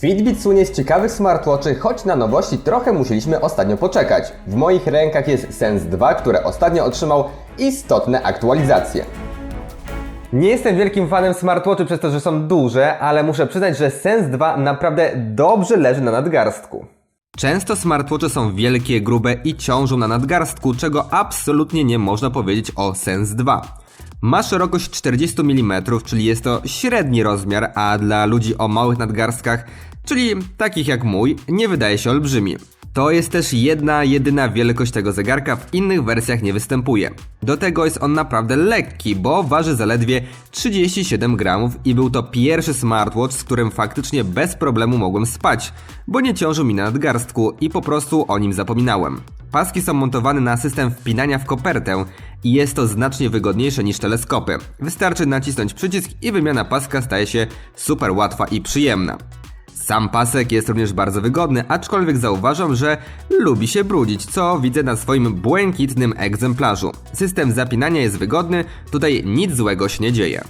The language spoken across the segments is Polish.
Fitbit słynie z ciekawych smartwatchy, choć na nowości trochę musieliśmy ostatnio poczekać. W moich rękach jest Sense 2, które ostatnio otrzymał istotne aktualizacje. Nie jestem wielkim fanem smartwatchy przez to, że są duże, ale muszę przyznać, że Sense 2 naprawdę dobrze leży na nadgarstku. Często smartwatche są wielkie, grube i ciążą na nadgarstku, czego absolutnie nie można powiedzieć o Sense 2. Ma szerokość 40 mm, czyli jest to średni rozmiar, a dla ludzi o małych nadgarstkach, czyli takich jak mój, nie wydaje się olbrzymi. To jest też jedna, jedyna wielkość tego zegarka, w innych wersjach nie występuje. Do tego jest on naprawdę lekki, bo waży zaledwie 37 gramów i był to pierwszy smartwatch, z którym faktycznie bez problemu mogłem spać, bo nie ciążył mi na nadgarstku i po prostu o nim zapominałem. Paski są montowane na system wpinania w kopertę i jest to znacznie wygodniejsze niż teleskopy. Wystarczy nacisnąć przycisk i wymiana paska staje się super łatwa i przyjemna. Sam pasek jest również bardzo wygodny, aczkolwiek zauważam, że lubi się brudzić, co widzę na swoim błękitnym egzemplarzu. System zapinania jest wygodny, tutaj nic złego się nie dzieje.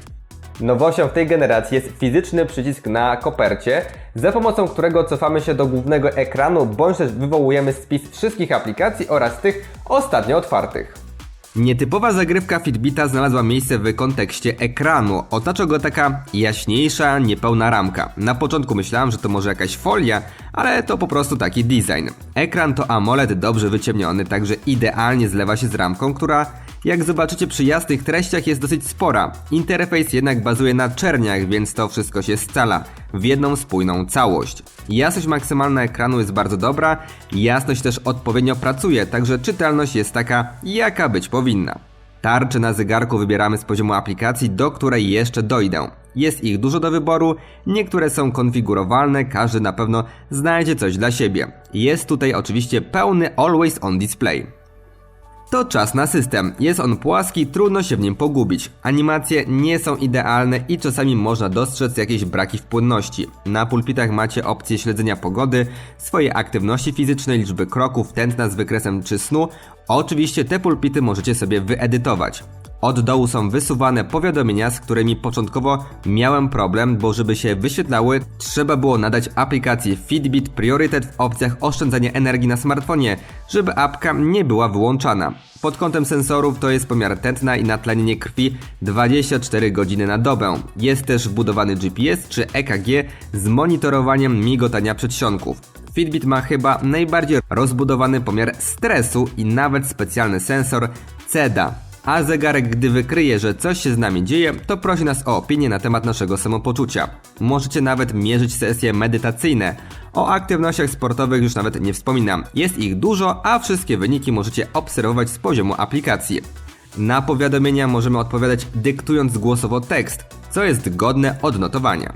Nowością w tej generacji jest fizyczny przycisk na kopercie, za pomocą którego cofamy się do głównego ekranu, bądź też wywołujemy spis wszystkich aplikacji oraz tych ostatnio otwartych. Nietypowa zagrywka Fitbita znalazła miejsce w kontekście ekranu. Otacza go taka jaśniejsza, niepełna ramka. Na początku myślałem, że to może jakaś folia, ale to po prostu taki design. Ekran to AMOLED dobrze wyciemniony, także idealnie zlewa się z ramką, która jak zobaczycie przy jasnych treściach jest dosyć spora. Interfejs jednak bazuje na czerniach, więc to wszystko się scala w jedną spójną całość. Jasność maksymalna ekranu jest bardzo dobra, jasność też odpowiednio pracuje, także czytelność jest taka, jaka być powinna. Tarcze na zegarku wybieramy z poziomu aplikacji, do której jeszcze dojdę. Jest ich dużo do wyboru, niektóre są konfigurowalne, każdy na pewno znajdzie coś dla siebie. Jest tutaj oczywiście pełny Always On Display. To czas na system. Jest on płaski, trudno się w nim pogubić. Animacje nie są idealne i czasami można dostrzec jakieś braki w płynności. Na pulpitach macie opcję śledzenia pogody, swojej aktywności fizycznej, liczby kroków, tętna z wykresem czy snu. Oczywiście te pulpity możecie sobie wyedytować. Od dołu są wysuwane powiadomienia, z którymi początkowo miałem problem, bo żeby się wyświetlały, trzeba było nadać aplikacji Fitbit priorytet w opcjach oszczędzania energii na smartfonie, żeby apka nie była wyłączana. Pod kątem sensorów to jest pomiar tętna i natlenienie krwi 24 godziny na dobę. Jest też wbudowany GPS czy EKG z monitorowaniem migotania przedsionków. Fitbit ma chyba najbardziej rozbudowany pomiar stresu i nawet specjalny sensor CEDA. A zegarek, gdy wykryje, że coś się z nami dzieje, to prosi nas o opinię na temat naszego samopoczucia. Możecie nawet mierzyć sesje medytacyjne. O aktywnościach sportowych już nawet nie wspominam. Jest ich dużo, a wszystkie wyniki możecie obserwować z poziomu aplikacji. Na powiadomienia możemy odpowiadać dyktując głosowo tekst, co jest godne odnotowania.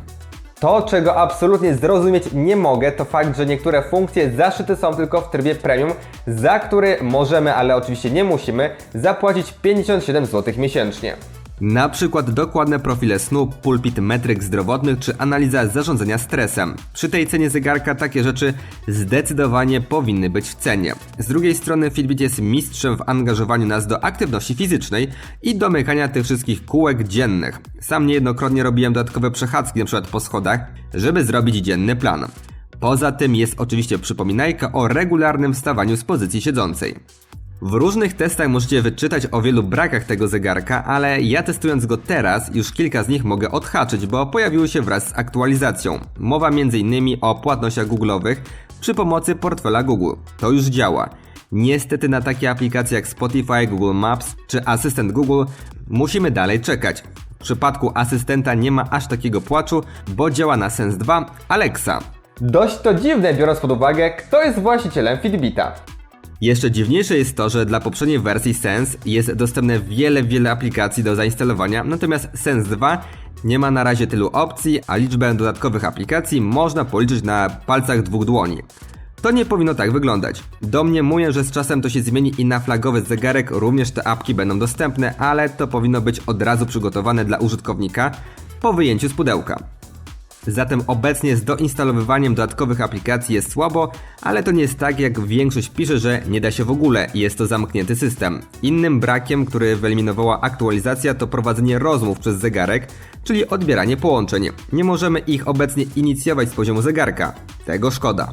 To, czego absolutnie zrozumieć nie mogę, to fakt, że niektóre funkcje zaszyte są tylko w trybie premium, za który możemy, ale oczywiście nie musimy, zapłacić 57 zł miesięcznie. Na przykład dokładne profile snu, pulpit metryk zdrowotnych czy analiza zarządzania stresem. Przy tej cenie zegarka takie rzeczy zdecydowanie powinny być w cenie. Z drugiej strony Fitbit jest mistrzem w angażowaniu nas do aktywności fizycznej i domykania tych wszystkich kółek dziennych. Sam niejednokrotnie robiłem dodatkowe przechadzki, np. po schodach, żeby zrobić dzienny plan. Poza tym jest oczywiście przypominajka o regularnym wstawaniu z pozycji siedzącej. W różnych testach możecie wyczytać o wielu brakach tego zegarka, ale ja testując go teraz, już kilka z nich mogę odhaczyć, bo pojawiły się wraz z aktualizacją. Mowa m.in. o płatnościach Google'owych przy pomocy portfela Google. To już działa. Niestety na takie aplikacje jak Spotify, Google Maps czy asystent Google musimy dalej czekać. W przypadku asystenta nie ma aż takiego płaczu, bo działa na Sense 2 Alexa. Dość to dziwne biorąc pod uwagę, kto jest właścicielem Fitbita. Jeszcze dziwniejsze jest to, że dla poprzedniej wersji Sense jest dostępne wiele, wiele aplikacji do zainstalowania, natomiast Sense 2 nie ma na razie tylu opcji, a liczbę dodatkowych aplikacji można policzyć na palcach dwóch dłoni. To nie powinno tak wyglądać. Do mnie mówię, że z czasem to się zmieni i na flagowy zegarek również te apki będą dostępne, ale to powinno być od razu przygotowane dla użytkownika po wyjęciu z pudełka. Zatem obecnie z doinstalowywaniem dodatkowych aplikacji jest słabo, ale to nie jest tak jak większość pisze, że nie da się w ogóle i jest to zamknięty system. Innym brakiem, który wyeliminowała aktualizacja to prowadzenie rozmów przez zegarek, czyli odbieranie połączeń. Nie możemy ich obecnie inicjować z poziomu zegarka. Tego szkoda.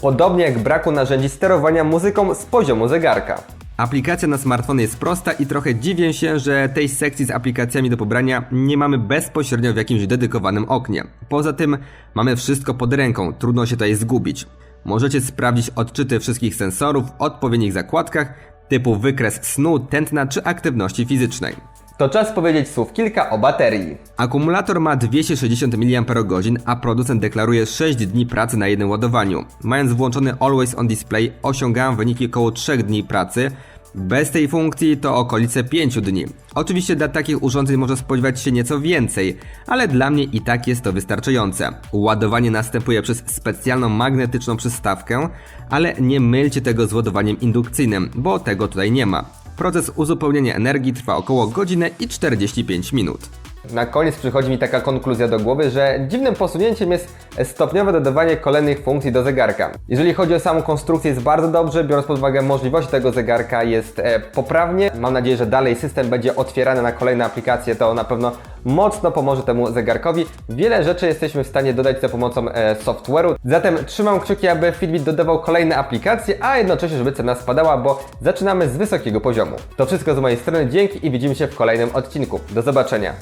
Podobnie jak braku narzędzi sterowania muzyką z poziomu zegarka. Aplikacja na smartfony jest prosta i trochę dziwię się, że tej sekcji z aplikacjami do pobrania nie mamy bezpośrednio w jakimś dedykowanym oknie. Poza tym mamy wszystko pod ręką, trudno się tutaj zgubić. Możecie sprawdzić odczyty wszystkich sensorów w odpowiednich zakładkach typu wykres snu, tętna czy aktywności fizycznej. To czas powiedzieć słów kilka o baterii. Akumulator ma 260 mAh, a producent deklaruje 6 dni pracy na jednym ładowaniu. Mając włączony Always On Display osiągałem wyniki około 3 dni pracy. Bez tej funkcji to okolice 5 dni. Oczywiście dla takich urządzeń może spodziewać się nieco więcej, ale dla mnie i tak jest to wystarczające. Ładowanie następuje przez specjalną magnetyczną przystawkę, ale nie mylcie tego z ładowaniem indukcyjnym, bo tego tutaj nie ma. Proces uzupełnienia energii trwa około godzinę i 45 minut. Na koniec przychodzi mi taka konkluzja do głowy, że dziwnym posunięciem jest stopniowe dodawanie kolejnych funkcji do zegarka. Jeżeli chodzi o samą konstrukcję jest bardzo dobrze, biorąc pod uwagę możliwości tego zegarka jest e, poprawnie. Mam nadzieję, że dalej system będzie otwierany na kolejne aplikacje, to na pewno mocno pomoże temu zegarkowi. Wiele rzeczy jesteśmy w stanie dodać za pomocą e, software'u, zatem trzymam kciuki, aby Fitbit dodawał kolejne aplikacje, a jednocześnie, żeby cena spadała, bo zaczynamy z wysokiego poziomu. To wszystko z mojej strony, dzięki i widzimy się w kolejnym odcinku. Do zobaczenia.